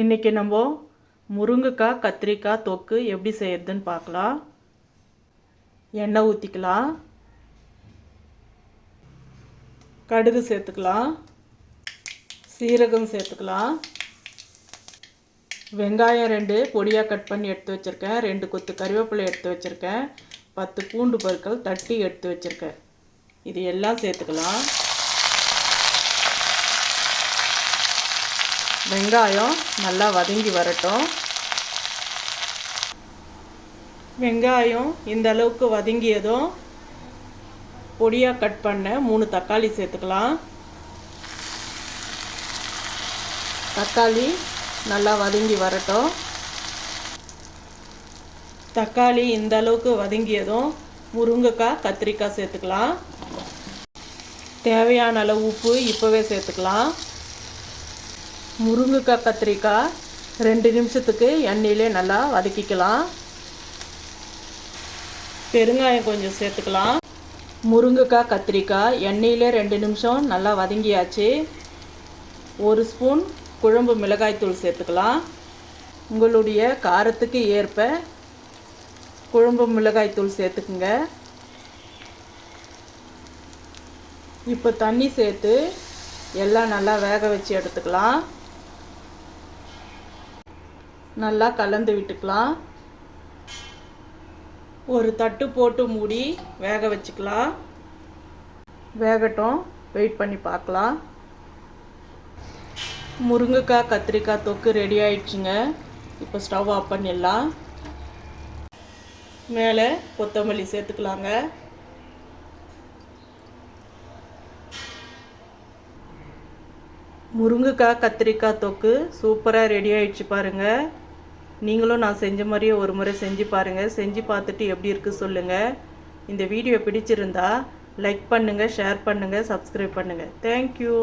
இன்றைக்கி நம்ம முருங்கைக்காய் கத்திரிக்காய் தொக்கு எப்படி செய்யறதுன்னு பார்க்கலாம். எண்ணெய் ஊற்றிக்கலாம் கடுகு சேர்த்துக்கலாம். சீரகம் சேர்த்துக்கலாம். வெங்காயம் ரெண்டு பொடியாக கட் பண்ணி எடுத்து வச்சுருக்கேன். ரெண்டு கொத்து கருவேப்பிலை எடுத்து வச்சுருக்கேன். பத்து பூண்டு பற்கள் தட்டி எடுத்து வச்சுருக்கேன். இது எல்லாம் சேர்த்துக்கலாம். வெங்காயம் நல்லா வதங்கி வரட்டும். வெங்காயம் இந்த அளவுக்கு வதங்கியதும் பொடியாக கட் பண்ண மூணு தக்காளி சேர்த்துக்கலாம். தக்காளி நல்லா வதங்கி வரட்டும். தக்காளி இந்த அளவுக்கு வதங்கியதும் முருங்கைக்காய் கத்திரிக்காய் சேர்த்துக்கலாம். தேவையான அளவு உப்பு இப்போவே சேர்த்துக்கலாம். முருங்கைக்காய் கத்திரிக்காய். ரெண்டு நிமிஷத்துக்கு எண்ணெயிலே நல்லா வதக்கிக்கலாம். பெருங்காயம் கொஞ்சம் சேர்த்துக்கலாம். முருங்கைக்காய் கத்திரிக்காய். எண்ணெயிலே ரெண்டு நிமிஷம் நல்லா வதங்கியாச்சு. ஒரு ஸ்பூன் குழம்பு மிளகாய்த்தூள் சேர்த்துக்கலாம். உங்களுடைய காரத்துக்கு ஏற்ப குழம்பு மிளகாய்த்தூள் சேர்த்துக்குங்க. இப்போ தண்ணி சேர்த்து எல்லாம் நல்லா வேக வச்சு எடுத்துக்கலாம். நல்லா கலந்து விட்டுக்கலாம். ஒரு தட்டு போட்டு மூடி வேக வச்சுக்கலாம். வேகட்டும். வெயிட் பண்ணி பார்க்கலாம். முருங்கைக்காய் கத்திரிக்காய் தொக்கு ரெடி ஆயிடுச்சுங்க. இப்போ ஸ்டவ் ஆஃப் பண்ணிடலாம். மேலே கொத்தமல்லி சேர்த்துக்கலாங்க. முருங்கைக்காய் கத்திரிக்காய் தொக்கு சூப்பராக ரெடி ஆயிடுச்சு பாருங்கள் நீங்களும் நான் செஞ்ச மாதிரியே ஒரு முறை செஞ்சு பாருங்கள் செஞ்சு பார்த்துட்டு எப்படி இருக்குது சொல்லுங்கள் இந்த வீடியோ பிடிச்சிருந்தா லைக் பண்ணுங்கள் ஷேர் பண்ணுங்கள் சப்ஸ்கிரைப் பண்ணுங்கள் தேங்க்யூ